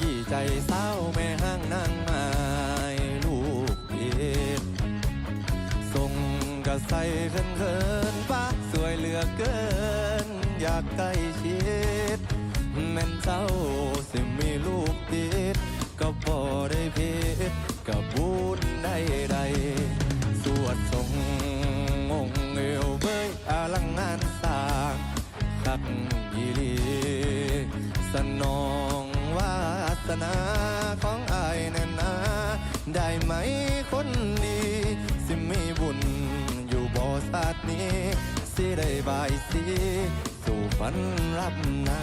ยี่ใจเศร้าแม่ห้างนางไม้ลูกเอ็ดส่งกระใสเขินเขินๆป้าสวยเหลือเกิน อยากใกล้ชิดแม่นเจ้าสิมีลูกติดก็พอได้เพชรกับบุญได้ใด สวดทรงองเอวเบยอลังงานสร้างคักอีห สนาของอายแน่นนาได้ไหมคนดี สิมีบุญอยู่บ่ศาสตร์นี้ สิได้บายสีสู่ฝันรับนา